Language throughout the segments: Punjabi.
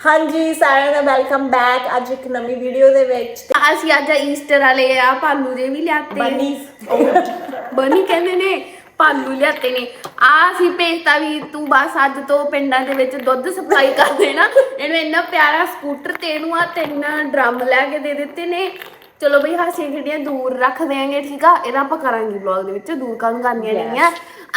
ਹਾਂਜੀ ਸਾਰਿਆਂ ਦਾ ਵੈਲਕਮ ਬੈਕ ਅੱਜ ਇੱਕ ਨਵੀਂ ਵੀਡੀਓ ਦੇ ਵਿੱਚ ਅਸੀਂ ਅੱਜ ਈਸਟਰ ਵਾਲੇ ਆ ਭਾਲੂ ਦੇ ਵੀ ਲਿਆਤੇ ਬਨੀ ਬਨੀ ਕਹਿੰਦੇ ਨੇ ਭਾਲੂ ਲਿਆਤੇ ਨੇ। ਆ ਅਸੀਂ ਭੇਜਤਾ ਵੀ ਤੂੰ ਬਸ ਅੱਜ ਤੋਂ ਪਿੰਡਾਂ ਦੇ ਵਿੱਚ ਦੁੱਧ ਸਪਲਾਈ ਕਰ ਦੇਣਾ। ਇਹਨੂੰ ਇੰਨਾ ਪਿਆਰਾ ਸਕੂਟਰ ਤੇ ਇਹਨੂੰ ਆ ਤਿੰਨ ਡਰਮ ਲੈ ਕੇ ਦੇ ਦਿੱਤੇ ਨੇ। ਚਲੋ ਬਈ ਹਾਸੀਆਂ ਖੇਡੀਆਂ ਦੂਰ ਰੱਖ ਦੇਾਂਗੇ ਠੀਕ ਆ? ਇਹਦਾ ਆਪਾਂ ਕਰਾਂਗੇ ਵਲੌਗ ਦੇ ਵਿੱਚ ਦੂਰ ਕਰਨ ਕਰਨੀਆਂ ਨਹੀਂਆਂ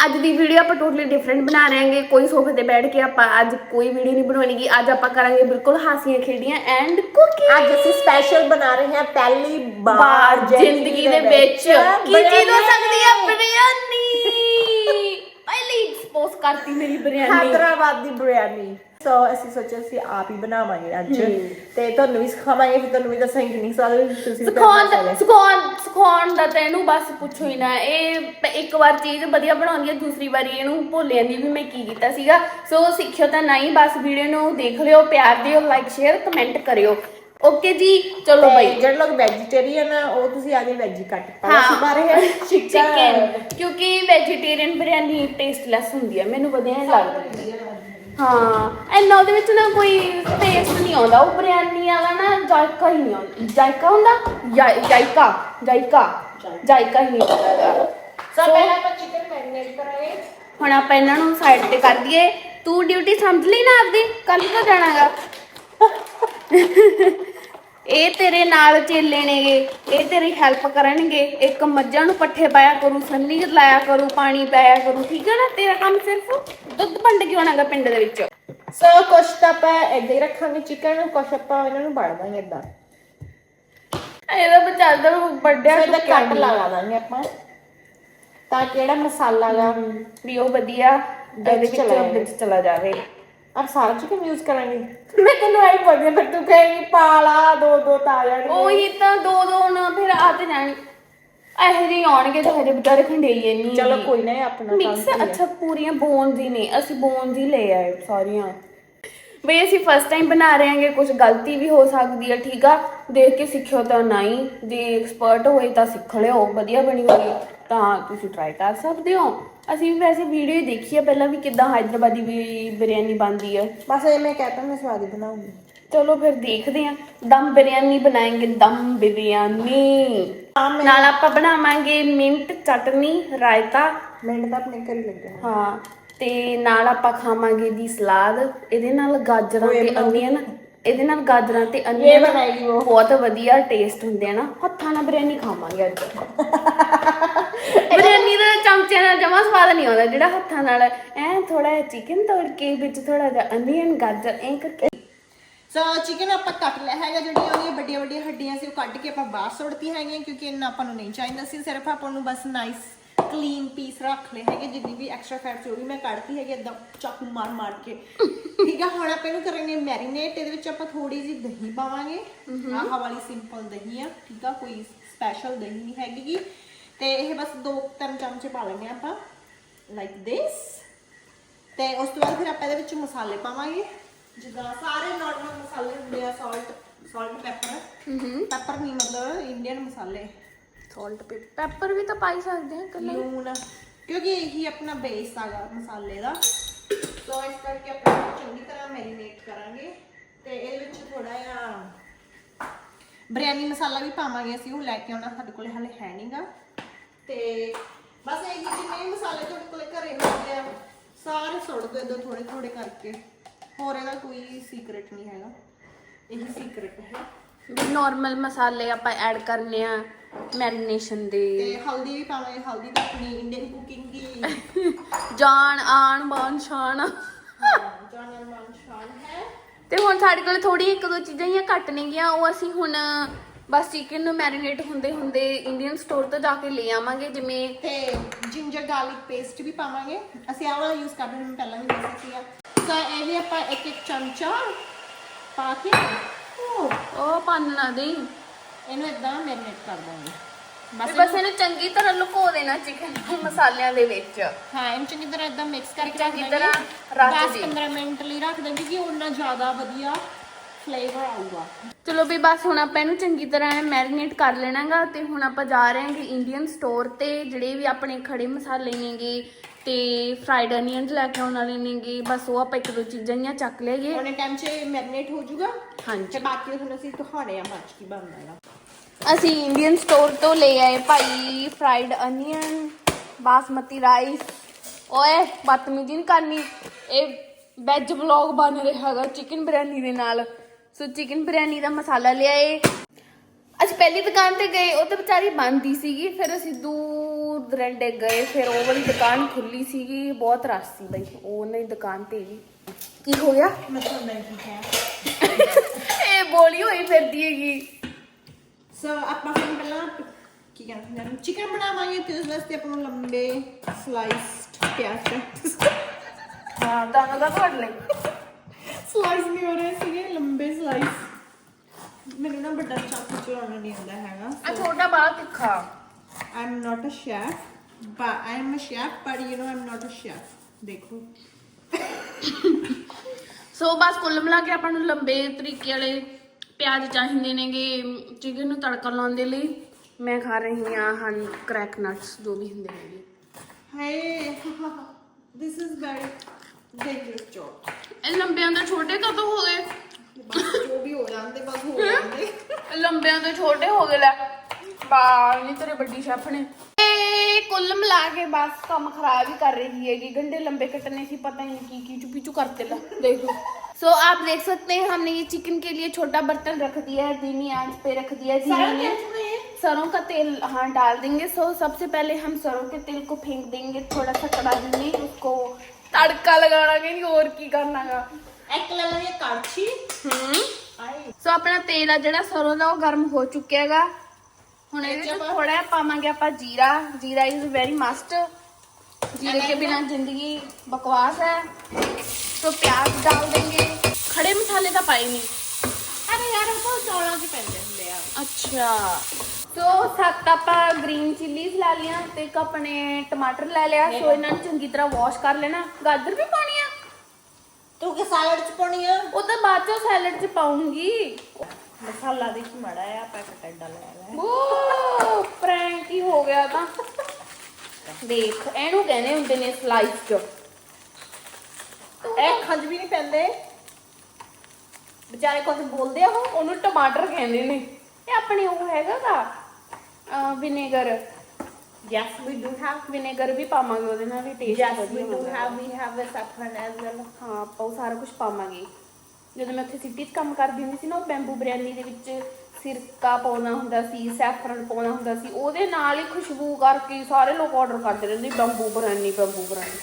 ਅੱਜ ਦੀ ਵੀਡੀਓ ਆਪਾਂ ਟੋਟਲੀ ਡਿਫਰੈਂਟ ਬਣਾ ਰਹੇ ਹਾਂਗੇ। ਕੋਈ ਸੋਫੇ ਤੇ ਬੈਠ ਕੇ ਆਪਾਂ ਅੱਜ ਕੋਈ ਵੀਡੀਓ ਨਹੀਂ ਬਣਾਉਣੀਗੀ ਅੱਜ ਆਪਾਂ ਕਰਾਂਗੇ ਬਿਲਕੁਲ ਹਾਸੀਆਂ ਖੇਡੀਆਂ ਐਂਡ ਕੁਕਿੰਗ ਅੱਜ ਅਸੀਂ ਸਪੈਸ਼ਲ ਬਣਾ ਰਹੇ ਹਾਂ ਪਹਿਲੀ ਬਾਰ ਜ਼ਿੰਦਗੀ ਦੇ ਵਿੱਚ। ਕੀ ਚੀਜ਼ ਹੋ ਸਕਦੀ ਹੈ ਬਿਰਿਆਨੀ ਪਹਿਲੀ ਐਕਸਪੋਜ਼ ਕਰਤੀ ਮੇਰੀ ਬਿਰਿਆਨੀ ਹੈਦਰਾਬਾਦ ਦੀ ਬਿਰਿਆਨੀ ਸੋ ਅਸੀਂ ਸੋਚਿਆ ਸੀ ਆਪ ਹੀ ਬਣਾਵਾਂਗੇ ਅੱਜ। ਤੇ ਤੁਹਾਨੂੰ ਵੀ ਸਿਖਾਵਾਂਗੇ ਫਿਰ ਤੁਹਾਨੂੰ ਵੀ ਦੱਸਾਂਗੇ ਕਿੰਨੀ ਸਾਲ ਤੁਸੀਂ ਸਿਖਾਉਣ ਸਿਖਾਉਣ ਸਿਖਾਉਣ ਦਾ ਤੈਨੂੰ ਬਸ ਪੁੱਛੋ ਹੀ ਨਾ। ਇਹ ਇੱਕ ਵਾਰ ਚੀਜ਼ ਵਧੀਆ ਬਣਾਉਂਦੀ ਹੈ ਦੂਸਰੀ ਵਾਰੀ ਇਹਨੂੰ ਭੁੱਲ ਜਾਂਦੀ ਵੀ ਮੈਂ ਕੀ ਕੀਤਾ ਸੀਗਾ। ਸੋ ਸਿੱਖਿਓ ਤਾਂ ਨਹੀਂ ਬਸ ਵੀਡੀਓ ਨੂੰ ਦੇਖ ਲਿਓ ਪਿਆਰ ਦਿਓ ਲਾਈਕ ਸ਼ੇਅਰ ਕਮੈਂਟ ਕਰਿਓ। ਓਕੇ ਜੀ ਚਲੋ ਬਈ। ਜਿਹੜੇ ਲੋਕ ਵੈਜੀਟੇਰੀਅਨ ਆ ਉਹ ਤੁਸੀਂ ਆਗੇ ਵੈਜੀ ਕੱਟ ਪਾਓ। ਹਾਂ। ਅਸੀਂ ਬਾਰੇ ਹੈ ਚਿਕਨ ਕਿਉਂਕਿ ਵੈਜੀਟੇਰੀਅਨ ਬਿਰਿਆਨੀ ਟੇਸਟਲੈਸ ਹੁੰਦੀ ਹੈ ਮੈਨੂੰ ਵਧੀਆ ਨਹੀਂ ਲੱਗਦੀ। ਹਾਂ। ਐਨਾ ਉਹਦੇ ਵਿੱਚ ਨਾ ਕੋਈ ਟੇਸਟ ਨਹੀਂ ਆਉਂਦਾ। ਉਹ ਬਿਰਿਆਨੀ ਵਾਲਾ ਨਾ ਜਾਇਕਾ ਹੀ ਨਹੀਂ ਆਉਂਦਾ। ਜਾਇਕਾ ਹੁੰਦਾ? ਜਾਇ- ਜਾਇਕਾ ਜਾਇਕਾ ਜਾਇਕਾ। ਹੀ ਨਹੀਂ ਆਉਂਦਾ ਸੋ ਪਹਿਲਾਂ ਆਪਾਂ ਚਿਕਨ ਮੈਰੀਨੇਟ ਕਰਾਂਗੇ। ਹੁਣ ਆਪਾਂ ਇਹਨਾਂ ਨੂੰ ਸਾਈਡ ਤੇ ਕਰ ਦਈਏ। ਤੂੰ ਡਿਊਟੀ ਸਮਝ ਲਈ ਨਾ ਆਪਦੀ? ਕੱਲ ਤੋਂ ਜਾਣਾਗਾ। ਇਹ ਤੇਰੇ ਨਾਲ ਚੇਲੇ ਨੇਗੇ ਇਹ ਤੇਰੀ ਹੈਲਪ ਕਰਨਗੇ। ਇੱਕ ਮੱਝਾਂ ਨੂੰ ਪੱਠੇ ਪਾਇਆ ਕਰੂ ਸੰਨੀ ਲਾਇਆ ਕਰੂ ਪਾਣੀ ਪਾਇਆ ਕਰੂ ਠੀਕ ਹੈ ਨਾ? ਤੇਰਾ ਕੰਮ ਸਿਰਫ ਦੁੱਧ ਵੰਡ ਕੇ ਆਉਣਾਗਾ ਪਿੰਡ ਦੇ ਵਿੱਚ। ਸੋ ਕੁਛ ਤਾਂ ਆਪਾਂ ਏਦਾਂ ਹੀ ਰੱਖਾਂਗੇ ਚਿਕਨ ਕੁਛ ਆਪਾਂ ਇਹਨਾਂ ਨੂੰ ਬੜ ਦਾਂਗੇ ਏਦਾਂ ਇਹਦਾ ਬਚਾਦਾ ਵੱਡਿਆ ਇਹਦਾ ਕੱਟ ਲਗਾ ਦਾਂਗੇ ਆਪਾਂ। ਤਾਂ ਕਿ ਜਿਹੜਾ ਮਸਾਲਾ ਗਾ? ਵੀ ਉਹ ਵਧੀਆ ਇਹਦੇ। ਵਿੱਚ ਚਲਾ ਜਾਵੇ। ਆਪ ਸਾਰਾ ਚਿਕਨ ਯੂਜ਼ ਕਰਾਂਗੇ? ਮੈਂ ਤੈਨੂੰ ਆਈ ਬੋਲਦੀ ਹਾਂ, ਫਿਰ ਤੂੰ ਕਹੇਂਗੀ ਪਾਲਾ ਦੋ ਦੋ ਤਾਂ ਜਾਣਗੇ ਉਹੀ ਤਾਂ ਦੋ ਦੋ ਨਾ ਫਿਰ ਆ ਤੇ ਜਾਣੀ। ਇਹੋ ਜਿਹੇ ਆਉਣਗੇ ਤਾਂ ਹਜੇ ਵਿਚਾਰੇ ਖੰਡੇਈਏ ਨਹੀਂ। ਚਲੋ ਕੋਈ ਨਾ ਇਹ ਆਪਣਾ ਮਿਕਸ ਅੱਛਾ ਪੂਰੀਆਂ ਬੋਨਸ ਹੀ ਨੇ। ਅਸੀਂ ਬੋਨਸ ਹੀ ਲੈ ਆਏ ਸਾਰੀਆਂ। ਬਈ ਅਸੀਂ ਫਸਟ ਟਾਈਮ ਬਣਾ ਰਹੇ ਹਾਂਗੇ ਕੁਝ ਗਲਤੀ ਵੀ ਹੋ ਸਕਦੀ ਹੈ ਠੀਕ ਆ? ਦੇਖ ਕੇ ਸਿੱਖਿਓ ਤਾਂ ਨਹੀਂ। ਜੇ ਐਕਸਪਰਟ ਹੋਏ ਤਾਂ ਸਿੱਖ ਲਿਓ ਵਧੀਆ ਬਣੀ ਹੋਈ। ਤਾਂ ਤੁਸੀਂ ਟਰਾਈ ਕਰ ਸਕਦੇ ਹੋ। ਅਸੀਂ ਵੀ ਵੈਸੇ ਵੀਡੀਓ ਹੀ ਦੇਖੀ ਹੈ ਪਹਿਲਾਂ ਵੀ ਕਿੱਦਾਂ ਹੈਦਰਾਬਾਦੀ ਵੀ ਬਿਰਿਆਨੀ ਬਣਦੀ ਹੈ ਬਸ ਇਹ ਮੈਂ ਕਹਤਾ ਮੈਂ ਸਵਾਦ ਬਣਾਉਂਗੀ। ਚਲੋ ਫਿਰ ਦੇਖਦੇ ਹਾਂ ਦਮ ਬਿਰਿਆਨੀ ਬਣਾਏਂਗੇ ਦਮ ਬਿਰਿਆਨੀ ਨਾਲ ਆਪਾਂ ਬਣਾਵਾਂਗੇ ਮਿੰਟ ਚਟਨੀ ਰਾਇਤਾ। ਮਿੰਟ ਤਾਂ ਆਪਣੇ ਘਰ ਹੀ ਲੱਗਿਆ ਹਾਂ ਤੇ ਨਾਲ ਆਪਾਂ ਖਾਵਾਂਗੇ ਦੀ ਸਲਾਦ। ਇਹਦੇ ਨਾਲ ਗਾਜਰਾਂ ਤੇ। ਅਨੀਅਨ ਇਹਦੇ ਨਾਲ ਗਾਜਰਾਂ ਤੇ ਅਨੀਅਨ ਬਹੁਤ ਵਧੀਆ ਟੇਸਟ ਹੁੰਦੇ ਆ ਨਾ। ਹੱਥਾਂ ਨਾਲ ਬਿਰਿਆਨੀ ਖਾਵਾਂਗੇ ਅੱਜ। ਬਿਰਿਆਨੀ ਦਾ ਚਮਚਿਆਂ ਨਾਲ ਜਮਾ ਸਵਾਦ ਨਹੀਂ ਆਉਂਦਾ ਜਿਹੜਾ ਹੱਥਾਂ ਨਾਲ ਐ ਥੋੜਾ ਜਿਹਾ ਚਿਕਨ ਤੋੜ ਕੇ ਵਿੱਚ ਥੋੜਾ ਜਿਹਾ ਅਨੀਅਨ ਗਾਜਰ ਐ ਕਰਕੇ। ਸੋ ਚਿਕਨ ਆਪਾਂ ਕੱਟ ਲਿਆ ਹੈਗਾ ਜਿਹੜੀਆਂ ਉਹਦੀਆਂ ਵੱਡੀਆਂ ਵੱਡੀਆਂ ਹੱਡੀਆਂ ਸੀ ਉਹ ਕੱਢ ਕੇ ਆਪਾਂ ਬਾਹਰ ਸੁੱਟਤੀ ਹੈਗੀਆਂ ਕਿਉਂਕਿ ਇਹਨਾਂ ਆਪਾਂ ਨੂੰ ਨਹੀਂ ਚਾਹੀਦਾ ਸੀ। ਸਿਰਫ ਆਪਾਂ ਨੂੰ ਬਸ ਨਾਈਸ ਕਲੀਨ ਪੀਸ ਰੱਖ ਲਏ ਹੈਗੇ ਜਿੰਨੀ ਵੀ ਐਕਸਟਰਾ ਫੈਟ ਉਹ ਵੀ ਮੈਂ ਕੱਢਤੀ ਹੈਗੀ ਇਦਾਂ ਚਾਕੂ ਮਾਰ ਮਾਰ ਕੇ। ਠੀਕ ਆ ਹੁਣ ਆਪਾਂ ਇਹਨੂੰ ਕਰਾਂਗੇ ਮੈਰੀਨੇਟ ਇਹਦੇ ਵਿੱਚ ਆਪਾਂ ਥੋੜੀ ਜਿਹੀ ਦਹੀਂ ਪਾਵਾਂਗੇ। ਆਹ ਵਾਲੀ ਸਿੰਪਲ ਦਹੀਂ ਆ ਠੀਕ ਆ ਕੋਈ ਸਪੈਸ਼ਲ ਦਹੀਂ ਨਹੀਂ ਹੈਗੀ। ਤੇ ਇਹ ਬਸ ਦੋ ਤਿੰਨ ਚਮਚੇ ਪਾ ਲੈਣੇ ਆਪਾਂ ਲਾਈਕ this. ਤੇ ਉਸ ਤੋਂ ਬਾਅਦ ਫਿਰ ਆਪਾਂ ਇਹਦੇ ਵਿੱਚ ਮਸਾਲੇ ਪਾਵਾਂਗੇ। ਜਿੱਦਾਂ ਸਾਰੇ ਨਾਰਮਲ ਮਸਾਲੇ ਹੁੰਦੇ ਆ ਸਾਲਟ ਸਾਲਟ ਪੈਪਰ ਪੈਪਰ ਨਹੀਂ ਮਤਲਬ ਇੰਡੀਅਨ ਮਸਾਲੇ। ਸਾਲਟ ਪੈਪਰ ਵੀ ਤਾਂ ਪਾਈ ਸਕਦੇ ਆ ਕੱਲਾ ਲੂਣ ਕਿਉਂਕਿ ਇਹੀ ਆਪਣਾ ਬੇਸ ਆਗਾ ਮਸਾਲੇ ਦਾ। ਸੋ ਇਸ ਕਰਕੇ ਆਪਾਂ ਚੰਗੀ ਤਰ੍ਹਾਂ ਮੈਰੀਨੇਟ ਕਰਾਂਗੇ। ਤੇ ਇਹਦੇ ਵਿੱਚ ਥੋੜਾ ਜਿਹਾ ਬਿਰਿਆਨੀ ਮਸਾਲਾ ਵੀ ਪਾਵਾਂਗੇ ਅਸੀਂ ਉਹ ਲੈ ਕੇ ਆਉਣਾ ਸਾਡੇ ਕੋਲੇ ਹਲੇ ਹੈ ਨਹੀਂਗਾ ਤੇ ਬਸ ਇਹ ਜਿੰਨੇ ਵੀ ਮਸਾਲੇ ਤੁਹਾਡੇ ਕੋਲੇ ਘਰੇ ਹੁੰਦੇ ਆ ਸਾਰੇ ਸੁੱਟ ਦਿਓ ਇਦਾਂ ਥੋੜੇ ਥੋੜੇ ਕਰਕੇ। ਹੋਰ ਇਹਦਾ ਕੋਈ ਸੀਕ੍ਰੇਟ ਨਹੀਂ ਹੈਗਾ। ਇਹੀ ਸੀਕ੍ਰੇਟ ਹੈ। ਨਾਰਮਲ ਮਸਾਲੇ ਆਪਾਂ ਐਡ ਕਰਨੇ ਆ ਮੈਰੀਨੇਸ਼ਨ ਦੇ। ਤੇ ਹਲਦੀ ਵੀ ਪਾਵਾਂਗੇ ਹਲਦੀ ਤਾਂ ਆਪਣੀ ਇੰਡੀਅਨ ਕੁਕਿੰਗ ਦੀ। ਜਾਨ ਆਣ ਬਾਨ ਸ਼ਾਨ ਜਾਨਰ ਮਾਨ ਸ਼ਾਨ ਹੈ। ਤੇ ਹੁਣ ਸਾਡੇ ਕੋਲ ਥੋੜੀ ਇੱਕ ਦੋ ਚੀਜ਼ਾਂ ਹੀ ਘੱਟ ਨੇਗੀਆਂ ਉਹ ਅਸੀਂ ਹੁਣ ਬਸ ਚਿਕਨ ਨੂੰ ਮੈਰੀਨੇਟ ਹੁੰਦੇ ਹੁੰਦੇ ਇੰਡੀਅਨ ਸਟੋਰ ਤੋਂ ਜਾ ਕੇ ਲੈ ਆਵਾਂਗੇ ਜਿਵੇਂ ਤੇ ਜਿੰਜਰ ਗਾਰਲਿਕ ਪੇਸਟ ਵੀ ਪਾਵਾਂਗੇ। ਅਸੀਂ ਆਹ ਵਾਲਾ ਯੂਜ਼ ਕਰਦੇ ਹਾਂ ਪਹਿਲਾਂ ਵੀ ਦੱਸਿਆ ਸੀਗਾ ਸੋ ਇਹ ਵੀ ਆਪਾਂ ਇੱਕ ਇੱਕ ਚਮਚਾ ਪਾ ਕੇ ਉਹ ਪੰਨ ਨਾ ਦੇ ਇਹਨੂੰ ਇਦਾਂ ਮੈਰੀਨੇਟ ਕਰ ਦਾਂਗੇ। ਬਸ ਬਸ ਇਹਨੂੰ ਚੰਗੀ ਤਰ੍ਹਾਂ ਲੁਕੋ ਦੇਣਾ ਚਿਕਨ ਨੂੰ ਮਸਾਲਿਆਂ ਦੇ ਵਿੱਚ। ਹਾਂ ਇਹਨੂੰ ਚੰਗੀ ਤਰ੍ਹਾਂ ਇਦਾਂ ਮਿਕਸ ਕਰਕੇ ਚੰਗੀ ਰੱਖ ਤਰ੍ਹਾਂ 10 ਜੇ। 15 ਮਿੰਟ ਲਈ ਰੱਖ ਦਾਂਗੇ ਕਿ ਉਹਨਾਂ ਜ਼ਿਆਦਾ ਵਧੀਆ ਫਲੇਵਰ ਆਊਗਾ ਚਲੋ ਵੀ ਬਸ ਹੁਣ ਆਪਾਂ ਇਹਨੂੰ ਚੰਗੀ ਤਰ੍ਹਾਂ ਮੈਰੀਨੇਟ ਕਰ ਲੈਣਾਗਾ ਤੇ ਹੁਣ ਆਪਾਂ ਜਾ ਰਹੇ ਹਾਂਗੇ ਇੰਡੀਅਨ ਸਟੋਰ ਤੇ ਜਿਹੜੇ ਵੀ ਆਪਣੇ ਖੜੇ ਮਸਾਲੇ ਨੇਗੇ ਤੇ ਫਰਾਈਡ ਅਨੀਅਨਸ ਲੈ ਕੇ ਆਉਣ ਵਾਲੇ ਨੇਗੇ ਬਸ ਉਹ ਆਪਾਂ ਇੱਕ ਦੋ ਚੀਜ਼ਾਂ ਹੀ ਚੱਕ ਲਈਏ। ਉਹਨੇ ਟਾਈਮ 'ਚ ਮੈਰੀਨੇਟ ਹੋ ਜਾਊਗਾ? ਹਾਂਜੀ। ਤੇ ਬਾਕੀ ਤੁਹਾਨੂੰ ਅਸੀਂ ਦਿਖਾਉਣੇ ਆ ਬਾਅਦ 'ਚ ਕੀ ਹੈਗਾ। ਅਸੀਂ ਇੰਡੀਅਨ ਸਟੋਰ ਤੋਂ ਲੈ ਆਏ ਭਾਈ ਫਰਾਈਡ ਅਨੀਅਨ ਬਾਸਮਤੀ ਰਾਈਸ ਓਏ ਬਦਤਮੀਜ਼ੀ ਨਹੀਂ ਕਰਨੀ। ਇਹ ਵੈਜ ਵਲੌਗ ਬਣ ਰਿਹਾ ਹੈਗਾ ਚਿਕਨ ਬਿਰਿਆਨੀ ਦੇ ਨਾਲ। ਸੋ ਚਿਕਨ ਬਿਰਿਆਨੀ ਦਾ ਮਸਾਲਾ ਲਿਆਏ। ਅਸੀਂ ਪਹਿਲੀ ਦੁਕਾਨ ਤੇ ਗਏ ਉਹ ਤਾਂ ਵਿਚਾਰੀ ਬੰਦ ਹੀ ਸੀਗੀ ਫਿਰ ਅਸੀਂ ਦੂਰ ਦਰੰਡੇ ਗਏ ਫਿਰ ਉਹ ਵਾਲੀ ਦੁਕਾਨ ਖੁੱਲੀ ਸੀਗੀ ਬਹੁਤ ਰਸ਼ ਸੀ ਬਈ ਉਹ ਉਹਨਾਂ ਦੁਕਾਨ ਤੇ ਵੀ। ਕੀ ਹੋ ਗਿਆ? ਮੈਂ ਤੁਹਾਨੂੰ ਨਹੀਂ ਇਹ ਬੋਲੀ ਹੋਈ ਫਿਰਦੀ ਹੈਗੀ। ਸੋ ਆਪਾਂ ਹੁਣ ਪਹਿਲਾਂ ਕੀ ਕਹਿੰਦੇ ਨੇ ਚਿਕਨ ਬਣਾਵਾਂਗੇ ਤੇ ਉਸ ਵਾਸਤੇ ਆਪਾਂ ਨੂੰ ਲੰਬੇ ਸਲਾਈਸਡ ਪਿਆਜ਼ ਹਾਂ ਦਾਣਾ ਦਾ ਘੜ ਲੈ ਸਲਾਈਸ ਨਹੀਂ ਹੋ ਰਹੇ ਸੀਗੇ ਲੰਬੇ ਸਲਾਈਸ ਮੈਨੂੰ ਨਾ ਵੱਡਾ ਚਾਕੂ ਚਲਾਉਣਾ ਨਹੀਂ ਆਉਂਦਾ ਹੈਗਾ ਆ ਛੋਟਾ ਬਾਲ ਤਿੱਖਾ। I am not a chef but I am a chef but you know I am not a chef ਦੇਖੋ। ਸੋ ਬਸ ਕੁੱਲ ਮਿਲਾ ਕੇ ਆਪਾਂ ਨੂੰ ਲੰਬੇ ਤਰੀਕੇ ਵਾਲੇ ਪਿਆਜ਼ ਚਾਹੀਦੇ ਨੇਗੇ ਚਿਕਨ ਨੂੰ ਤੜਕਾ ਲਾਉਣ ਦੇ ਲਈ। ਮੈਂ ਖਾ ਰਹੀ ਹਾਂ ਹਨ ਕ੍ਰੈਕ ਨਟਸ ਜੋ ਵੀ ਹੁੰਦੇ ਨੇਗੇ। ਹਾਏ this is very dangerous job ਇਹ ਲੰਬਿਆਂ ਤੋਂ ਛੋਟੇ ਕਦੋਂ ਹੋ ਗਏ ਬਸ ਜੋ ਵੀ ਹੋ ਜਾਂਦੇ ਬਸ ਹੋ ਜਾਂਦੇ ਇਹ ਲੰਬਿਆਂ ਤੋਂ ਛੋਟੇ ਹੋ ਗਏ ਲੈ ਬਾਲ ਨਹੀਂ ਤੇਰੇ ਵੱਡੀ ਸ਼ੈਫ ਨੇ ਇਹ ਕੁੱਲ ਮਿਲਾ ਕੇ ਬਸ ਕੰਮ ਖਰਾਬ ਹੀ ਕਰ ਰਹੀ ਹੈਗੀ गंडे लंबे कटने से पता ही नहीं की की चुपी चु करते ला देखो सो आप देख सकते हैं हमने ये चिकन के लिए छोटा बर्तन रख दिया है धीमी आंच पे रख दिया है सारा धीमी तेल में सरों का तेल हाँ डाल देंगे सो सबसे पहले हम सरों के तेल को फेंक देंगे थोड़ा सा कढ़ाई में उसको ਤੜਕਾ ਲਗਾਉਣਾ ਕਹਿੰਦੀ ਹੋਰ ਕੀ ਕਰਨਾਗਾ? ਇੱਕ ਲੈ ਲਈਏ ਕੜਛੀ। ਹੂੰ। ਸੋ ਆਪਣਾ ਤੇਲ ਆ ਜਿਹੜਾ ਸਰੋਂ ਦਾ ਉਹ ਗਰਮ ਹੋ ਚੁੱਕਿਆ ਹੁਣ ਇਹਦੇ ਵਿੱਚ ਥੋੜਾ ਜਿਹਾ ਪਾਵਾਂਗੇ ਆਪਾਂ ਜੀਰਾ। ਜੀਰਾ ਇਜ਼ ਵੈਰੀ ਮਸਟ ਜੀਰੇ ਕੇ ਬਿਨਾ ਜ਼ਿੰਦਗੀ ਬਕਵਾਸ ਹੈ। ਸੋ ਪਿਆਜ਼ ਡਾਲ ਦੇਂਗੇ। ਖੜੇ ਮਸਾਲੇ ਤਾਂ ਪਾਈ ਨਹੀਂ ਅਰੇ ਯਾਰ ਉਹ ਤਾਂ ਚੌਲਾਂ 'ਚ ਪੈਂਦੇ ਹੁੰਦੇ ਆ। ਅੱਛਾ। ਸੋ ਸੱਤ ਆਪਾਂ ਗ੍ਰੀਨ ਚਿੱਲੀਜ਼ ਲੈ ਲਿਆ ਤੇ ਇੱਕ ਆਪਣੇ ਟਮਾਟਰ ਲੈ ਲਿਆ। ਸੋ ਇਹਨਾਂ ਨੂੰ ਚੰਗੀ ਤਰ੍ਹਾਂ ਵਾਸ਼ ਕਰ ਲੈਣਾ। ਗਾਜਰ ਵੀ ਪਾਉਣੀ ਆ? ਤੂੰ ਕਿ ਸਾਲਡ 'ਚ ਪਾਉਣੀ ਆ? ਉਹ ਤਾਂ ਬਾਅਦ ਚੋਂ ਸੈਲਡ 'ਚ ਪਾਉਂਗੀ। ਮਸਾਲਾ ਦੇਖੀ ਮੜਾ ਆ ਪੈਕਟ ਐਡਾ ਲੈ ਲੈ। ਉਹ ਪ੍ਰੈਂਕ ਹੀ ਹੋ ਗਿਆ ਤਾਂ। ਦੇਖ ਇਹਨੂੰ ਕਹਿੰਦੇ ਹੁੰਦੇ ਨੇ ਸਲਾਈਸ ਇਹ ਖੰਜ ਵੀ ਨਹੀਂ ਪੈਂਦੇ। ਵਿਚਾਰੇ ਕੁਝ ਬੋਲਦੇ ਆ ਉਹ? ਉਹਨੂੰ ਟਮਾਟਰ ਕਹਿੰਦੇ ਨੇ। ਇਹ ਆਪਣੇ ਉਹ ਹੈਗਾ ਦਾ vinegar yes we do have vinegar ਵੀ ਪਾਵਾਂਗੇ ਉਹਦੇ ਨਾਲ ਵੀ ਟੇਸਟ ਯੈਸ ਵੀ ਵਧੀਆ have we have a saffron as well ਹਾਂ ਆਪਾਂ ਉਹ ਸਾਰਾ ਕੁਝ ਪਾਵਾਂਗੇ। ਜਦੋਂ ਮੈਂ ਉੱਥੇ ਸਿਟੀ 'ਚ ਕੰਮ ਕਰਦੀ ਹੁੰਦੀ ਸੀ ਨਾ ਉਹ ਬੈਂਬੂ ਬਿਰਿਆਨੀ ਦੇ ਵਿੱਚ ਸਿਰਕਾ ਪਾਉਣਾ ਹੁੰਦਾ ਸੀ ਸੈਫਰਨ ਪਾਉਣਾ ਹੁੰਦਾ ਸੀ ਉਹਦੇ ਨਾਲ ਹੀ ਖੁਸ਼ਬੂ ਕਰਕੇ ਸਾਰੇ ਲੋਕ ਆਰਡਰ ਕਰਦੇ ਰਹਿੰਦੇ bamboo biryani bamboo biryani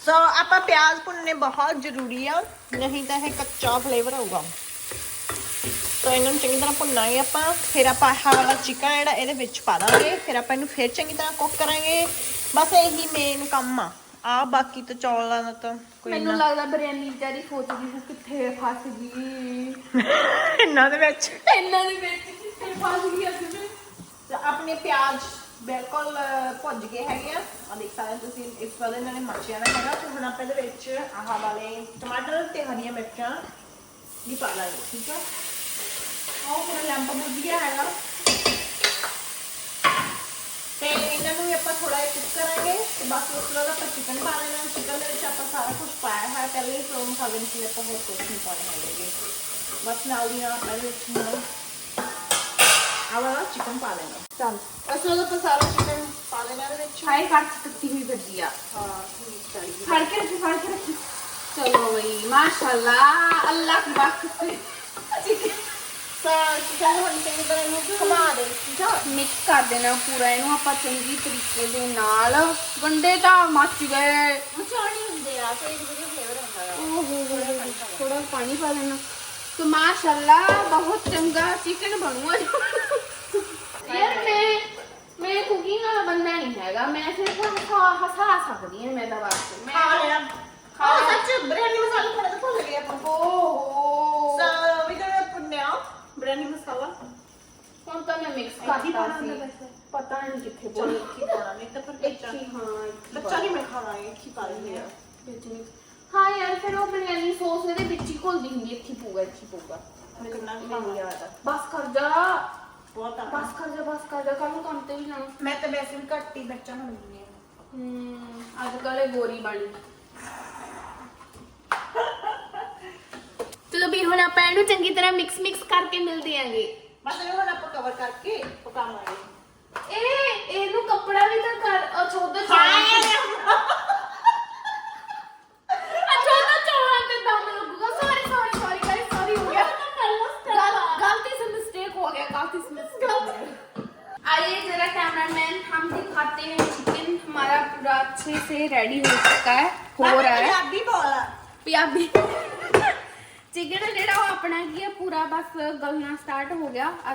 so ਆਪਾਂ ਪਿਆਜ਼ ਭੁੰਨਨੇ ਬਹੁਤ ਜ਼ਰੂਰੀ ਆ ਨਹੀਂ ਤਾਂ ਇਹ ਕੱਚਾ ਫਲੇਵਰ ਆਊਗਾ ਸੋ ਇਹਨਾਂ ਨੂੰ ਚੰਗੀ ਤਰ੍ਹਾਂ ਭੁੰਨਾਂਗੇ ਆਪਾਂ। ਫਿਰ ਆਪਾਂ ਆਹ ਵਾਲਾ ਚਿਕਨ ਜਿਹੜਾ ਇਹਦੇ ਵਿੱਚ ਪਾ ਦਾਂਗੇ। ਫਿਰ ਆਪਾਂ ਇਹਨੂੰ ਫਿਰ ਚੰਗੀ ਤਰ੍ਹਾਂ ਕੁੱਕ ਕਰਾਂਗੇ। ਬਸ ਇਹੀ ਮੇਨ ਕੰਮ ਆ। ਆ ਬਾਕੀ ਤਾਂ ਚੌਲਾਂ ਦਾ ਤਾਂ ਕੋਈ ਮੈਨੂੰ ਲੱਗਦਾ ਬਿਰਿਆਨੀ ਵਿਚਾਰੀ ਸੋਚਦੀ ਸੀ ਕਿੱਥੇ ਫਸ ਗਈ। ਇਹਨਾਂ ਦੇ ਵਿੱਚ। ਇਹਨਾਂ ਦੇ ਵਿੱਚ ਕਿੱਥੇ ਫਸ ਗਈ ਅਸੀਂ ਵੀ। ਤੇ ਆਪਣੇ ਪਿਆਜ਼ ਬਿਲਕੁਲ ਅਹ, ਭੁੱਜ ਗਏ ਹੈਗੇ ਆ। ਆ ਦੇਖ ਸਕਦੇ ਹੋ ਤੁਸੀਂ ਇਸ ਵਾਲੇ ਇਹਨਾਂ ਨੇ ਮਰਚਿਆਂ ਦਾ ਹੈਗਾ ਤੇ ਹੁਣ ਆਪਾਂ ਇਹਦੇ ਵਿੱਚ ਆਹ ਵਾਲੇ ਟਮਾਟਰ ਤੇ ਹਰੀਆਂ ਮਿਰਚਾਂ ਵੀ ਪਾ ਲਾਂਗੇ ਠੀਕ ਆ? ਆਹ ਮੇਰਾ ਲੈਂਪ ਬੁੱਝ ਗਿਆ ਹੈਗਾ। ਤੇ ਇਹਨਾਂ ਨੂੰ ਵੀ ਆਪਾਂ ਥੋੜਾ ਜਿਹਾ ਕੁੱਕ ਕਰਾਂਗੇ ਤੇ ਬਾਕੀ ਉਸ ਤੋਂ ਬਾਅਦ ਆਪਾਂ ਚਿਕਨ ਪਾ ਲੈਣਾ। ਚਿਕਨ ਦੇ ਵਿੱਚ ਆਪਾਂ ਸਾਰਾ ਕੁਝ ਪਾਇਆ ਹੈ ਪਹਿਲੇ ਹੀ ਫਰੋਮ ਮਸਾਲੇ ਮਸਾਲੇ ਆਪਾਂ ਹੋਰ ਕੁਝ ਨਹੀਂ ਪਾਉਣੇ ਹੈਗੇ। ਬਸ ਨਾਲ ਦੀ ਨਾਲ ਆਪਾਂ ਇਹਦੇ ਵਿੱਚ ਹੁਣ ਆਹ ਵਾਲਾ ਚਿਕਨ ਪਾ ਲੈਣਾ। ਚੱਲ ਉਸ ਤੋਂ ਬਾਅਦ ਆਪਾਂ ਸਾਰਾ ਚਿਕਨ ਪਾ ਲੈਣਾ ਇਹਦੇ ਵਿੱਚ। ਹਾਏ ਕੱਟ ਟੁੱਟੀ ਹੋਈ ਵੱਜੀ ਆ। ਹਾਂ ਠੀਕ ਚਾਹੀਦੀ ਫੜ ਕੇ ਰੱਖੀ ਫੜ ਕੇ ਰੱਖੀ। ਚਲੋ ਬਈ ਮਾਸ਼ਾਅੱਲਾ ਅੱਲਾਹ ਕੀ ਬਾਤ ਹੈ ਤਾਂ ਚਲ ਹੁਣ ਚੰਗੀ ਤਰ੍ਹਾਂ ਇਹਨੂੰ ਘੁਮਾ ਦੇ ਠੀਕ ਆ ਮਿਕਸ ਕਰ ਦੇਣਾ ਪੂਰਾ ਇਹਨੂੰ, ਆਪਾਂ ਚੰਗੀ ਤਰੀਕੇ ਦੇ ਨਾਲ। ਵੰਡੇ ਤਾਂ ਮੱਚ ਗਏ। ਮਚਾਣੀ ਹੁੰਦੇ ਆ ਤੇ ਇਹਦੇ ਵਿੱਚ ਫਲੇਵਰ ਹੁੰਦਾ ਆ ਓਹ ਹੋ ਹੋ ਹੋ ਥੋੜਾ ਪਾਣੀ ਪਾ ਦੇਣਾ। ਤੇ ਮਾਸ਼ਾਅੱਲਾ, ਬਹੁਤ ਚੰਗਾ ਚਿਕਨ ਬਣੂਆ ਯਾਰ ਮੈਂ ਮੈਂ ਕੁਕਿੰਗ ਵਾਲਾ ਬੰਦਾ ਨਹੀਂ ਹੈਗਾ। ਮੈਂ ਸਿਰਫ ਹਸਾ ਸਕਦੀ ਹਾਂ ਮੈਂ ਤਾਂ ਬਸ। ਮੈਂ ਮਿਰਚਾਂ ਬਣਾਉਂਦੀ ਆ ਹਮ ਅੱਜ ਕੱਲ੍ਹ ਇਹ ਗੋਰੀ ਬਣੀ ਚਲੋ ਵੀ ਹੁਣ ਆਪਾਂ ਇਹਨੂੰ ਚੰਗੀ ਤਰ੍ਹਾਂ ਮਿਕਸ ਮਿਕਸ ਕਰਕੇ ਮਿਲਦੇ ਆਂਗੇ। ਬਸ ਇਹਨੂੰ ਹੁਣ ਆਪਾਂ ਕਵਰ ਕਰਕੇ ਪਕਾਵਾਂਗੇ।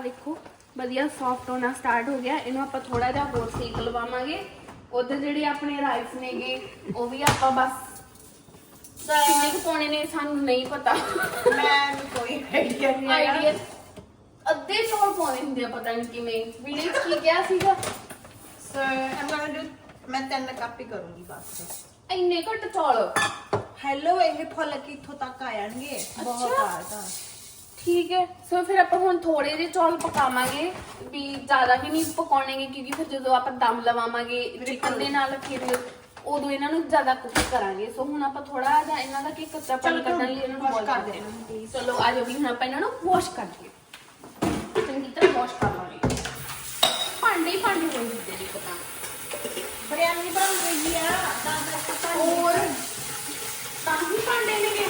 ਦੇਖੋ ਵਧੀਆ ਸੌਫਟ ਹੋਣਾ ਸਟਾਰਟ ਹੋ ਗਿਆ। ਇਹਨੂੰ ਆਪਾਂ ਥੋੜਾ ਜਿਹਾ ਹੋਰ ਸੇਕ ਲਵਾਵਾਂਗੇ। ਉਧਰ ਜਿਹੜੇ ਆਪਣੇ ਰਾਈਸ ਨੇਗੇ ਉਹ ਵੀ ਆਪਾਂ ਬਸ ਕਿੰਨੇ ਕੁ ਪਾਉਣੇ ਨੇ ਸਾਨੂੰ ਨਹੀਂ ਪਤਾ। ਮੈਨੂੰ ਕੋਈ ਆਈਡੀਆ ਨਹੀਂ ਆਈਡੀਆ ਅੱਧੇ ਚੌਲ ਪਾਉਣੇ ਹੁੰਦੇ ਆ ਪਤਾ ਨਹੀਂ ਕਿਵੇਂ। ਵੀਡੀਓ ਕੀ ਕਿਹਾ ਸੀਗਾ? ਸੋ ਆਮ ਗੋਇੰ ਟੂ ਮੈਂ ਤਿੰਨ ਕੱਪ ਹੀ ਕਰੂੰਗੀ ਬਸ। ਇੰਨੇ ਘੱਟ ਚੌਲ? ਹੈਲੋ ਇਹ ਫੁੱਲ ਕਿੱਥੋਂ ਤੱਕ ਆ ਜਾਣਗੇ ਬਹੁਤ ਅੱਛਾ। ਠੀਕ ਹੈ ਸੋ ਫਿਰ ਆਪਾਂ ਹੁਣ ਥੋੜੇ ਜਿਹੇ ਚੌਲ ਪਕਾਵਾਂਗੇ ਵੀ ਜ਼ਿਆਦਾ ਵੀ ਨਹੀਂ ਪਕਾਉਣਗੇ ਕਿਉਂਕਿ ਫਿਰ ਜਦੋਂ ਆਪਾਂ ਦਮ ਲਵਾਵਾਂਗੇ ਚਿਕਨ ਦੇ ਨਾਲ ਫਿਰ ਉਦੋਂ ਇਹਨਾਂ ਨੂੰ ਜ਼ਿਆਦਾ ਕੁੱਕ ਕਰਾਂਗੇ। ਸੋ ਹੁਣ ਆਪਾਂ ਥੋੜਾ ਜਿਹਾ ਇਹਨਾਂ ਦਾ ਕੀ ਕੱਚਾ ਪਾਣੀ ਕੱਢਣ ਲਈ ਇਹਨਾਂ ਨੂੰ boil ਕਰ ਹਾਂ। ਚਲੋ ਆ ਜਾਓ ਵੀ ਹੁਣ ਆਪਾਂ ਇਹਨਾਂ ਨੂੰ ਵਾਸ਼ ਕਰ ਦਈਏ ਚੰਗੀ ਤਰ੍ਹਾਂ ਵਾਸ਼ ਕਰ ਲਾਂਗੇ ਭਾਂਡੇ ਹੀ ਭਾਂਡੇ ਹੋਈ ਹੁੰਦੇ ਨੇ ਪਤਾ ਬਿਰਿਆਨੀ ਬਣ ਗਈ ਆ ਤਾਂ ਹੋਰ। ਤਾਂ ਹੀ ਭਾਂਡੇ ਨੇਗੇ।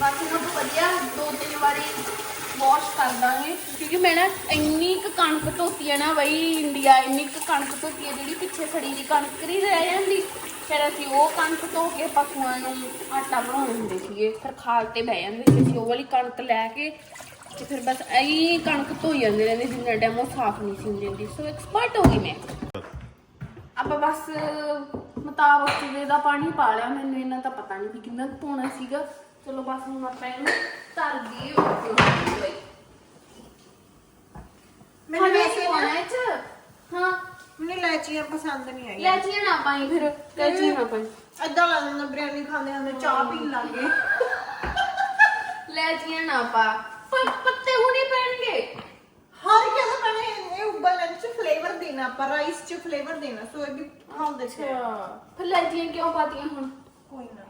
ਬਾਕੀ ਨੂੰ ਆਪਾਂ ਵਧੀਆ ਦੋ ਤਿੰਨ ਵਾਰੀ ਵਾਸ਼ ਕਰ ਦਾਂਗੇ। ਕਿਉਂਕਿ ਮੈਂ ਨਾ ਇੰਨੀ ਕੁ ਕਣਕ ਧੋਤੀ ਹੈ ਨਾ ਬਈ ਇੰਡੀਆ ਇੰਨੀ ਕੁ ਕਣਕ ਧੋਤੀ ਹੈ ਜਿਹੜੀ ਪਿੱਛੇ ਸੜੀ ਦੀ ਕਣਕ ਨਹੀਂ ਰਹਿ ਜਾਂਦੀ। ਫਿਰ ਅਸੀਂ ਉਹ ਕਣਕ ਧੋ ਕੇ ਪਸ਼ੂਆਂ ਨੂੰ ਆਟਾ ਬਣਾਉਂਦੇ ਹੁੰਦੇ ਸੀਗੇ। ਫਿਰ ਖਾਲ ਤੇ ਬਹਿ ਜਾਂਦੇ ਸੀ ਅਸੀਂ ਉਹ ਵਾਲੀ ਕਣਕ ਲੈ ਕੇ ਤੇ ਫਿਰ ਬਸ ਐਂ ਕਣਕ ਧੋਈ ਜਾਂਦੇ ਰਹਿੰਦੇ ਜਿੰਨਾ ਟਾਈਮ ਉਹ ਸਾਫ਼ ਨਹੀਂ ਸੀ ਹੁੰਦੀ ਹੁੰਦੀ। ਸੋ ਐਕਸਪਰਟ ਹੋ ਗਈ ਮੈਂ। ਆਪਾਂ ਬਸ ਮੁਤਾਬਕ ਚੀਜ਼ੇ ਦਾ ਪਾਣੀ ਪਾ ਲਿਆ। ਮੈਨੂੰ ਇਹਨਾਂ ਤਾਂ ਪਤਾ ਨਹੀਂ ਵੀ ਕਿੰਨਾ ਕੁ ਪਾਉਣਾ ਸੀਗਾ। ਚਲੋ ਬਸ ਹੁਣ ਆਪਾਂ ਇਹਨੂੰ ਧਰ ਦਈਏ ਬਈ। ਮੈਨੂੰ ਮੈਨੂੰ ਵੈਸੇ ਨਾ। ਇਹ ਚ? ਹਾਂ। ਮੈਨੂੰ ਲੈਚੀਆਂ ਪਸੰਦ ਨਹੀਂ ਆਈ ਲੈਚੀਆਂ ਨਾ ਪਾਈ ਫਿਰ। ਲੈਚੀਆਂ ਨਾ ਪਾਈ। ਏਦਾਂ ਲੱਗਦਾ ਬਿਰਿਆਨੀ ਖਾਂਦੇ ਖਾਂਦੇ ਚਾਹ ਪੀਣ ਲੱਗ ਗਏ। ਲੈਚੀਆਂ ਨਾ ਪਾ। ਪਰ ਪੱਤੇ ਹੁਣੀ ਪੈਣਗੇ। ਹਰ ਕਿਸੇ ਮੈंने ਇਹ ਉਬਲਣ ਚ ਫਲੇਵਰ ਦੇਣਾ ਪਰ ਰਾਈਸ ਚ ਫਲੇਵਰ ਦੇਣਾ ਸੋ ਇਹ ਵੀ ਹਾਲ ਦੇ ਚ। ਫਿਰ ਲੈਚੀਆਂ ਕਿਉਂ ਪਾਤੀਆਂ ਹੁਣ? ਕੋਈ ਨਾ।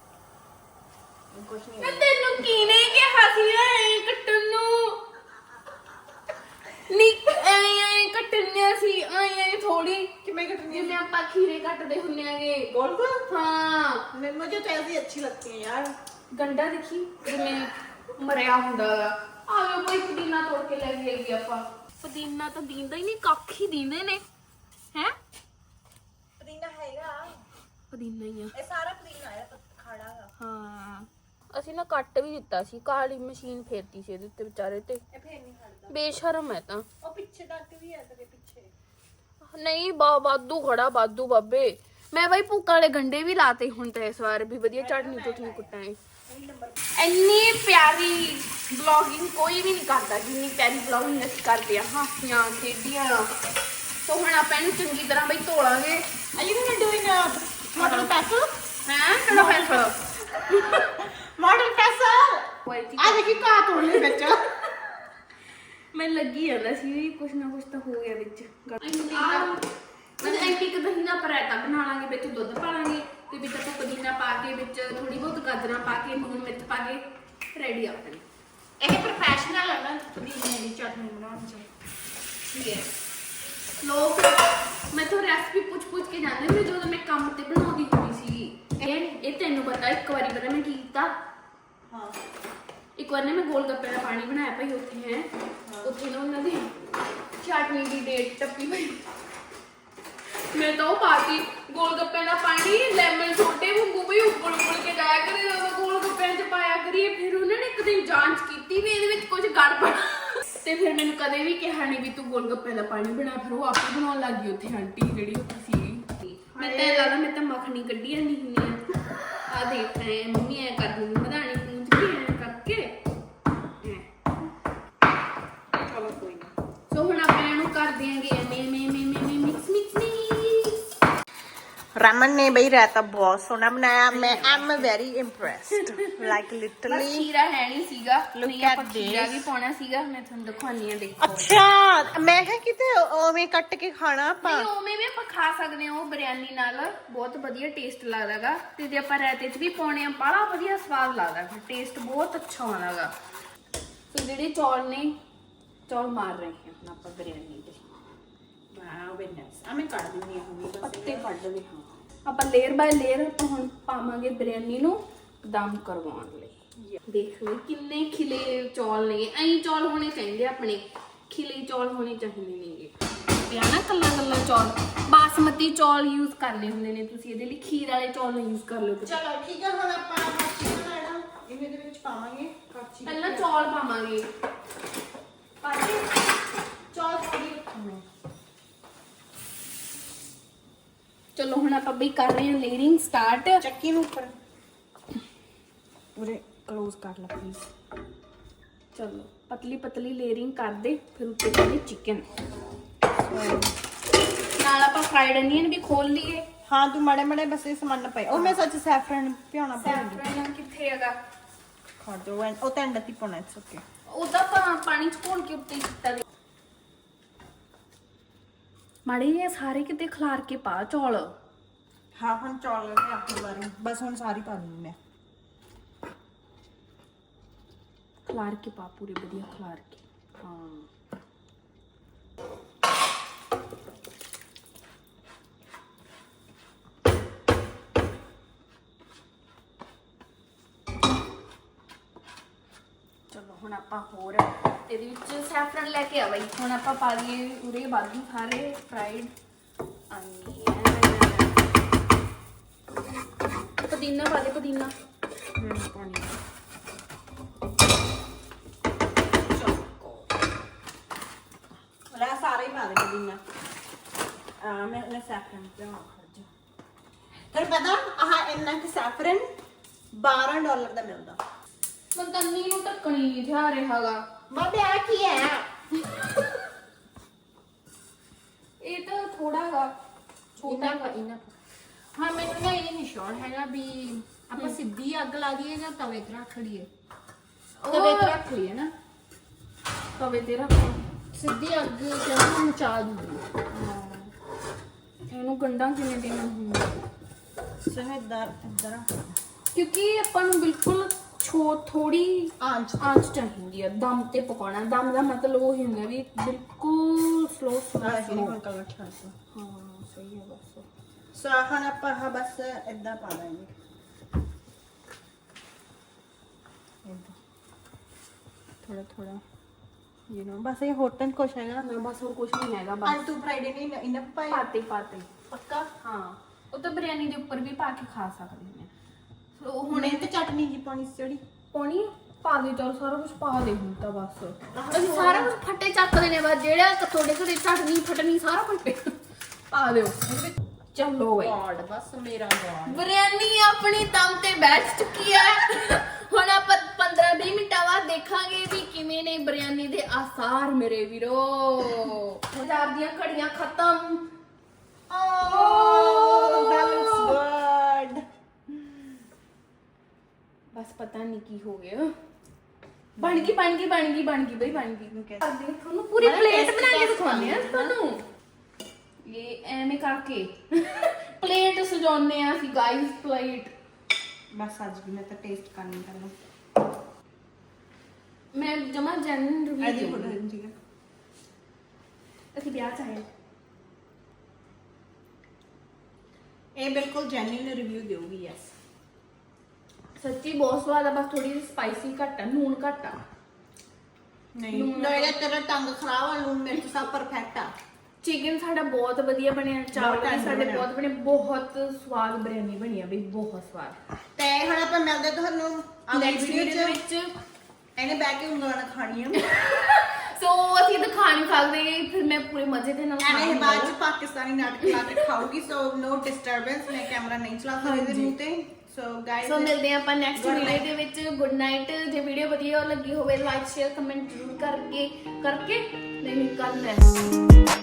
ਕੁਛ ਨਹੀਂ मैं तेनू कीने के हसी है कट्टन नु ਨੀ ਐ ਐ ਕੱਟਣੀਆਂ ਸੀ ਐ ਐ ਥੋੜੀ ਕਿਵੇਂ ਕੱਟਣੀ ਜਿਵੇਂ ਆਪਾਂ ਖੀਰੇ ਕੱਟਦੇ ਹੁੰਨੇ ਆਗੇ गोल गोल ਹਾਂ मैं मुझे तो ऐसी अच्छी लगती है यार ਗੰਡਾ ਦੇਖੀ ਜਿਵੇਂ ਮਰਿਆ ਹੁੰਦਾ ਗਾ ਆ ਗਿਆ ਕੋਈ ਪੁਦੀਨਾ ਤੋੜ ਕੇ ਲੈ ਗਈ ਆਪਾਂ ਪੁਦੀਨਾ ਤਾਂ ਦੀਂਦਾ ਹੀ ਨਹੀਂ ਕੱਖ ਹੀ ਦੀਂਦੇ ਨੇ ਹੈ पुदीना हैगा ਪੁਦੀਨਾ ਹੀ ਆ ये सारा पुदीना है खड़ा है ਹਾਂ ਅਸੀਂ ਨਾ ਕੱਟ ਵੀ ਦਿੱਤਾ ਸੀ ਕਾਲੀ ਮਸ਼ੀਨ ਫੇਰਤੀ ਸੀ ਇਹਦੇ ਵਿਚਾਰੇ ਤੇ। ਬੇਸ਼ਰਮ ਹੈ ਤਾਂ। ਉਹ ਪਿੱਛੇ ਤੱਕ ਵੀ ਹੈ ਤੇਰੇ ਪਿੱਛੇ। ਨਹੀਂ ਬਾ ਬਾਦੂ ਖੜਾ ਬਾਦੂ ਬਾਬੇ। ਮੈਂ ਬਾਈ ਭੁੱਕਾਂ ਵਾਲੇ ਗੰਡੇ ਵੀ ਲਾਤੇ ਹੁਣ ਤਾਂ ਇਸ ਵਾਰ ਵੀ ਵਧੀਆ ਚਟਨੀ ਤੋਂ ਠੀਕ ਕੁੱਟਾਂ ਇੰਨੀ ਪਿਆਰੀ ਵਲੌਗਿੰਗ ਕੋਈ ਵੀ ਨਹੀਂ ਕਰਦਾ ਜਿੰਨੀ ਪਿਆਰੀ ਵਲੌਗਿੰਗ ਅਸੀਂ ਕਰਦੇ ਆ। ਹਾਸੀਆਂ ਖੇਡੀਆਂ। ਸੋ ਹੁਣ ਆਪਾਂ ਇਹਨੂੰ ਚੰਗੀ ਤਰ੍ਹਾਂ ਬਈ ਧੋਲਾਂਗੇ। Are you gonna doing a model ਹੈ? ਕਿਹੜਾ ਫੈਸਲਾ ਕੁਆਲਿਟੀ ਆ ਦੇਖੀ ਕਾ ਤੋੜਨੇ ਵਿੱਚ। ਮੈਂ ਲੱਗੀ ਜਾਂਦਾ ਸੀ ਵੀ ਕੁਛ ਨਾ ਕੁਛ ਤਾਂ ਹੋ ਗਿਆ ਵਿੱਚ। ਮੈਂ ਐਂਟੀ ਕਦਹੀਨਾ ਪਰਾਂਠਾ ਬਣਾ ਲਾਂਗੇ ਵਿੱਚ ਦੁੱਧ ਪਾ ਲਾਂਗੇ ਤੇ ਵਿੱਚ ਆਪਾਂ ਪੁਦੀਨਾ ਪਾ ਕੇ ਵਿੱਚ ਥੋੜੀ ਬਹੁਤ ਗਾਜਰਾਂ ਪਾ ਕੇ ਨੂਨ ਮਿਰਚ ਪਾ ਕੇ ਰੈਡੀ ਆ ਆਪਣੀ। ਇਹ ਪ੍ਰੋਫੈਸ਼ਨਲ ਹੈ ਨਾ। ਪੁਦੀਨੇ ਦੀ ਚਟਨੀ ਬਣਾਉਣ ਚ। ਠੀਕ ਹੈ। ਲੋਕ ਮੈਂ ਤਾਂ ਰੈਸਪੀ ਪੁੱਛ ਪੁੱਛ ਕੇ ਜਾਂਦੇ ਨੇ ਜਦੋਂ ਮੈਂ ਕੰਮ ਤੇ ਬਣਾਉਂਦੀ ਹੁੰਦੀ ਸੀ। ਇਹ ਤੈਨੂੰ ਪਤਾ ਇੱਕ ਵਾਰੀ ਪਤਾ ਮੈਂ ਕੀ ਕੀਤਾ? ਇੱਕ ਵਾਰ ਨਾ ਮੈਂ ਗੋਲ ਗੱਪੇ ਦਾ ਪਾਣੀ ਬਣਾਇਆ ਭਾਈ ਉੱਥੇ ਹੈ। ਉੱਥੇ ਨਾ ਉਹਨਾਂ ਦੀ ਚਟਨੀ ਦੀ ਡੇਟ ਟੱਪੀ ਪਈ ਮੈਂ ਤਾਂ ਉਹ ਪਾਤੀ ਗੋਲ ਗੱਪੇ ਦਾ ਪਾਣੀ ਲੈਮਨ ਛੋਟੇ ਵਾਂਗੂ ਵੀ ਉੱਪਰ ਉੱਪਰ ਕੇ ਜਾਇਆ ਕਰੇ ਉਹ ਗੋਲ ਗੱਪਿਆਂ 'ਚ ਪਾਇਆ ਕਰੀਏ ਫਿਰ ਉਹਨਾਂ ਨੇ ਇੱਕ ਦਿਨ ਜਾਂਚ ਕੀਤੀ ਵੀ ਇਹਦੇ ਵਿੱਚ ਕੁਝ ਗੜਬੜ। ਤੇ ਫਿਰ ਮੈਨੂੰ ਕਦੇ ਵੀ ਕਿਹਾ ਨਹੀਂ ਵੀ ਤੂੰ ਗੋਲ ਗੱਪੇ ਦਾ ਪਾਣੀ ਬਣਾ ਫਿਰ ਉਹ ਆਪੇ ਬਣਾਉਣ ਲੱਗ ਗਈ ਉੱਥੇ ਆਂਟੀ ਜਿਹੜੀ ਉੱਥੇ ਸੀ। ਮੈਂ ਤਾਂ ਲੱਗਦਾ ਮੈਂ ਤਾਂ ਮੱਖਣੀ ਕੱਢੀ ਜਾਂਦੀ ਹੁੰਦੀ ਆ। ਆ ਦੇਖ ਐ ਮੰਮੀ ਐ ਕਰ ਦੂੰਗੀ ਰਮਨ ਨੇ ਬਈ ਰਾਇਤਾ ਬਹੁਤ ਸੋਹਣਾ ਬਣਾਇਆ। ਮੈਂ ਐਮ ਵੈਰੀ ਇੰਪ੍ਰੈਸਡ ਲਾਈਕ ਬਸ ਲਿਟਰਲੀ ਖੀਰਾ ਹੈ ਨਹੀਂ ਸੀਗਾ। Look ਆਪਾਂ at ਖੀਰਾ this. ਵੀ ਪਾਉਣਾ ਸੀਗਾ। ਮੈਂ ਤੁਹਾਨੂੰ ਦਿਖਾਉਣੀ ਆ ਦੇਖੋ। ਅੱਛਾ। ਮੈਂ ਕਿਹਾ ਕਿਤੇ ਉਵੇਂ ਕੱਟ ਕੇ ਖਾਣਾ ਆਪਾਂ। ਨਹੀਂ ਉਵੇਂ ਵੀ ਆਪਾਂ ਖਾ ਸਕਦੇ ਹਾਂ ਉਹ ਬਿਰਿਆਨੀ ਨਾਲ। ਬਹੁਤ ਵਧੀਆ ਟੇਸਟ ਲੱਗਦਾਗਾ। ਤੇ ਜੇ ਆਪਾਂ ਰਾਇਤੇ 'ਚ ਵੀ ਪਾਉਣੇ ਆ ਬੜਾ ਵਧੀਆ ਸਵਾਦ ਲੱਗਦਾ ਫਿਰ ਟੇਸਟ ਬਹੁਤ ਅੱਛਾ ਆਉਂਦਾਗਾ ਸੋ ਜਿਹੜੇ ਚੌਲ ਨੇ ਚੌਲ ਮਾਰ ਰਹੇ ਹਾਂ ਹੁਣ ਆਪਾਂ ਬਿਰਿਆਨੀ ਦੇ। ਵਾਓ ਬੈਨਸ ਆ ਮੈਂ ਕੱਢ ਦਿੰਦੀ ਹਾਂ ਹੁਣੀ ਪੱਤੇ ਕੱਢ ਲਏ ਹਾਂ ਆਪਾਂ ਲੇਅਰ ਬਾਏ ਲੇਅਰ ਆਪਾਂ ਹੁਣ ਪਾਵਾਂਗੇ ਬਿਰਿਆਨੀ ਨੂੰ ਦਮ ਕਰਵਾਉਣ ਲਈ। ਦੇਖ ਲਓ ਕਿੰਨੇ ਖਿਲੇ ਚੌਲ ਨੇ। ਐਂ ਚੌਲ ਹੋਣੇ ਚਾਹੀਦੇ ਆਪਣੇ। ਖਿਲੇ ਚੌਲ ਹੋਣੇ ਚਾਹੀਦੇ ਨੇਗੇ। ਪਿਆ ਨਾ ਕੱਲਾ ਕੱਲਾ ਚੌਲ। ਬਾਸਮਤੀ ਚੌਲ ਯੂਜ਼ ਕਰਨੇ ਹੁੰਦੇ ਨੇ। ਤੁਸੀਂ ਇਹਦੇ ਲਈ ਖੀਰ ਵਾਲੇ ਚੌਲ ਨਹੀਂ ਯੂਜ਼ ਕਰ ਲਿਓ। ਚਲੋ ਠੀਕ ਹੈ ਹੁਣ ਆਪਾਂ ਕਾਚੀ ਬਣਾਣਾ ਇਹਦੇ ਦੇ ਵਿੱਚ ਪਾਵਾਂਗੇ। ਕਾਚੀ ਪਹਿਲਾਂ ਚੌਲ ਪਾਵਾਂਗੇ। ਪਾ ਕੇ ਚੌਲ ਥੋੜੀ ਚਲੋ ਹੁਣ ਆਪਾਂ ਬਈ ਕਰ ਰਹੇ ਹਾਂ ਲੇਅਰਿੰਗ ਸਟਾਰਟ। ਚੱਕੀ ਨੂੰ ਉੱਪਰ। ਉਰੇ ਕਲੋਜ਼ ਕਰ ਲਾ ਪਲੀਜ਼ ਚਲੋ ਪਤਲੀ ਪਤਲੀ ਲੇਅਰਿੰਗ ਕਰ ਦੇ ਫਿਰ ਉੱਤੇ ਪਾਉਂਦੇ ਚਿਕਨ ਨਾਲ ਆਪਾਂ ਫਰਾਈਡ ਅਨੀਅਨ ਵੀ ਖੋਲ ਲਈਏ। ਹਾਂ ਤੂੰ ਮੜੇ ਮੜੇ ਬਸ ਇਹ ਸਮਾਨ ਨਾ ਪਏ ਉਹ ਮੈਂ ਸੱਚ ਸੈਫਰਨ ਪਿਆਉਣਾ ਗਈ। ਸੈਫਰਨ ਕਿੱਥੇ ਹੈਗਾ? ਖੜ ਉਹ ਤਾਂ ਐਂਡ ਤੇ ਪਾਉਣਾ ਇਟਸ ਓਕੇ ਉਹਦਾ ਪਾਣੀ ਚ ਘੋਲ ਕੇ ਉੱਤੇ ਕੀਤਾ ਦੇ ਮਾੜੇ ਜਿਹੇ ਸਾਰੇ ਕਿਤੇ ਖਲਾਰ ਕੇ ਪਾ ਚੌਲ। ਹਾਂ ਹੁਣ ਚੌਲ ਲੈ ਵਾਰੀ। ਬਸ ਹੁਣ ਸਾਰੀ ਪਾ ਦਿੰਦੀ ਮੈਂ। ਖਲਾਰ ਕੇ ਪਾ ਪੂਰੇ ਵਧੀਆ ਖਲਾਰ ਕੇ। ਹਾਂ। ਚਲੋ, ਹੁਣ ਆਪਾਂ ਹੋਰ ਇਹਦੇ ਵਿੱਚ ਸੈਫਰਨ ਲੈ ਕੇ ਆ ਬਈ। ਹੁਣ ਆਪਾਂ ਪਾ ਲਈਏ ਉਰੇ ਬਾਕੀ ਸਾਰੇ ਫਰਾਈਡ ਅਨੀਅਨ ਪੁਦੀਨਾ ਪਾ ਦੇ, ਪੁਦੀਨਾ। ਮੈਂ ਪਾਣੀ ਲੈ, ਸਾਰੇ ਹੀ ਪਾ ਦੇ ਪੁਦੀਨਾ। ਆ, ਮੈਂ ਲੈ ਸੈਫਰਨ ਪਿਆਉਣਾ ਖੜ ਤੈਨੂੰ ਪਤਾ, ਆਹ ਇੰਨਾ ਕਿ ਸੈਫਰਨ 12 ਡਾਲਰ ਦਾ ਮਿਲਦਾ। ਮੰਤਨੀ ਨੂੰ ਢੱਕਣੀ ਨਹੀਂ ਜਾ ਰਿਹਾਗਾ ਬਾਬੇ ਆ ਕੀ ਹੈ? ਇਹ ਤਾਂ ਥੋੜਾ ਗਾ ਛੋਟਾ ਇੰਨਾ ਕੁ। ਹਾਂ ਮੈਨੂੰ ਨਾ ਇਹ ਨਹੀਂ ਸ਼ੋਰ ਹੈਗਾ ਵੀ ਆਪਾਂ ਸਿੱਧੀ ਅੱਗ ਲਾ ਦਈਏ ਜਾਂ ਤਵੇ ਤੇ ਰੱਖ ਲਈਏ। ਤਵੇ ਤੇ ਰੱਖ ਲਈਏ ਨਾ। ਤਵੇ ਤੇ ਰੱਖ ਸਿੱਧੀ ਅੱਗ ਕਿਉਂ ਮਚਾ ਦੂਗੀ ਇਹਨੂੰ ਗੰਢਾਂ ਕਿਵੇਂ ਦੇਣਾ? ਹੁੰਦਾ ਸਹਿਦਾਰ ਇਧਰ ਕਿਉਂਕਿ ਆਪਾਂ ਨੂੰ ਬਿਲਕੁਲ ਛੋ ਥੋੜੀ ਆਂਚ ਆਂਚ ਚਾਹੀਦੀ ਆ ਦਮ ਤੇ ਪਕਾਉਣਾ। ਦਮ ਦਾ ਮਤਲਬ ਉਹ ਹੁੰਦਾ ਵੀ ਬਿਲਕੁਲ ਸਲੋ ਸਲੋ ਹੁਣ ਕਲਰ ਛੱਡ ਦੋ। ਹਾਂ ਸਹੀ ਹੈ ਬਸ। ਸੋ ਹੁਣ ਆਪਾਂ ਆਹ ਬਸ ਇਦਾਂ ਪਾ ਦਾਂਗੇ। ਥੋੜਾ ਥੋੜਾ ਯੂ نو ਬਸ ਇਹ ਹੋਰ ਤਾਂ ਹੈਗਾ। ਨਾ ਬਸ ਹੋਰ ਕੁਝ ਨਹੀਂ ਹੈਗਾ ਬਸ। ਅੱਜ ਤੂੰ ਫਰਾਈਡੇ ਨਹੀਂ ਇਨਫ ਪਾਇਆ ਪਾਤੇ ਪਾਤੇ। ਪੱਕਾ? ਹਾਂ ਉਹ ਤਾਂ ਬਿਰਿਆਨੀ ਦੇ ਉੱਪਰ ਵੀ ਪਾ ਕੇ ਖਾ ਸਕਦੇ ਹੁਣ ਤੇ ਚਟਨੀ ਜੀ ਪਾਣੀ ਜਿਹੜੀ। ਪਾਣੀ ਪਾ ਦੇ ਚਲ ਸਾਰਾ ਕੁਝ ਪਾ ਦੇ ਹੁਣ ਤਾਂ ਬਸ। ਅਸੀਂ ਸਾਰਾ ਕੁਝ ਫੱਟੇ ਚੱਕਦੇ ਨੇ ਬਸ ਜਿਹੜਾ ਤੁਹਾਡੇ ਘਰੇ ਚਟਨੀ ਫਟਣੀ ਸਾਰਾ ਕੁਝ ਪਾ। ਦਿਓ। ਚਲੋ ਬਈ। ਗੋਡ ਬਸ ਮੇਰਾ ਗੋਡ ਬਿਰਿਆਨੀ ਆਪਣੀ ਦਮ ਤੇ ਬੈਠ ਚੁੱਕੀ ਹੈ ਹੁਣ ਆਪਾਂ 15-20 ਮਿੰਟਾਂ ਬਾਅਦ ਦੇਖਾਂਗੇ ਵੀ ਕਿਵੇਂ ਨੇ ਬਿਰਿਆਨੀ ਦੇ ਆਸਾਰ ਮੇਰੇ ਵੀਰੋ। ਹਜ਼ਾਰ ਦੀਆਂ ਘੜੀਆਂ ਖਤਮ। ਓ। ਕੀ ਹੋ ਗਿਆ? ਬਣ ਗਈ ਬਣ ਗਈ ਬਣ ਗਈ ਬਣ ਗਈ ਬਈ ਬਣ ਗਈ। Okay. ਕਰਦੇ ਤੁਹਾਨੂੰ ਪੂਰੀ ਪਲੇਟ ਬਣਾ ਕੇ ਦਿਖਾਉਂਦੇ ਆ ਤੁਹਾਨੂੰ। ਇਹ ਐਵੇਂ ਕਰਕੇ। ਪਲੇਟ ਸਜਾਉਂਦੇ ਆ ਅਸੀਂ ਗਾਈਸ ਪਲੇਟ ਬਸ ਅੱਜ ਵੀ ਮੈਂ ਤਾਂ ਟੇਸਟ ਕਰਨੀ ਕਰਨਾ ਮੈਂ ਜਮਾ ਜੈਨੂਇਨ ਰਿਵਿਊ ਜੀ ਅਸੀਂ ਵਿਆਹ ਇਹ ਬਿਲਕੁਲ ਜੈਨੂਇਨ ਰਿਵਿਊ ਦੇਊਗੀ ਯੈਸ ਸੱਚੀ ਬਹੁਤ ਸਵਾਦ ਆ ਬਸ ਥੋੜੀ ਸਪਾਈਸੀ ਘੱਟ ਆ ਨੂਨ ਘੱਟ ਆ। ਨਹੀਂ। ਨਹੀਂ ਤੇਰਾ ਟੰਗ ਖਰਾਬ ਆ ਲੂਣ ਮਿਰਚ ਸਭ ਪਰਫੈਕਟ ਆ। ਚਿਕਨ ਸਾਡਾ ਬਹੁਤ ਵਧੀਆ ਬਣਿਆ ਚਾਵਲ ਵੀ ਸਾਡੇ। ਬਹੁਤ ਬਣੇ ਬਹੁਤ ਸਵਾਦ ਬਿਰਿਆਨੀ ਬਣੀ ਆ ਬਈ ਬਹੁਤ ਸਵਾਦ। ਤੇ ਹੁਣ ਆਪਾਂ ਮਿਲਦੇ ਤੁਹਾਨੂੰ ਅਗਲੀ ਵੀਡੀਓ ਦੇ ਚ। ਵਿੱਚ। ਇਹਨੇ ਬੈ ਕੇ ਉਂਗਲਾਂ ਨਾਲ ਖਾਣੀਆਂ। ਸੋ ਅਸੀਂ ਦਿਖਾ ਨਹੀਂ ਸਕਦੇ ਫਿਰ ਮੈਂ ਪੂਰੇ ਮਜ਼ੇ ਦੇ ਨਾਲ ਖਾਣਾ ਬਾਅਦ ਚ ਪਾਕਿਸਤਾਨੀ ਨਾਟਕ ਲਾ ਕੇ ਖਾਊਗੀ ਸੋ ਨੋ ਡਿਸਟਰਬੈਂਸ ਮੈਂ ਕੈਮਰਾ ਨਹੀਂ ਚਲਾ ਸਕਦੀ ਇਹਦੇ ਮੂੰਹ ਤੇ। ਸੋ ਗਾਇਸ ਸੋ ਮਿਲਦੇ ਆਪਾਂ ਨੈਕਸਟ Good ਵੀਡੀਓ night. ਦੇ ਵਿੱਚ. ਗੁੱਡ ਨਾਈਟ ਜੇ ਵੀਡੀਓ ਵਧੀਆ ਲੱਗੀ ਹੋਵੇ ਲਾਈਕ ਸ਼ੇਅਰ ਕਮੈਂਟ ਜ਼ਰੂਰ ਕਰਕੇ ਕਰਕੇ ਨਹੀਂ ਕਰਨਾ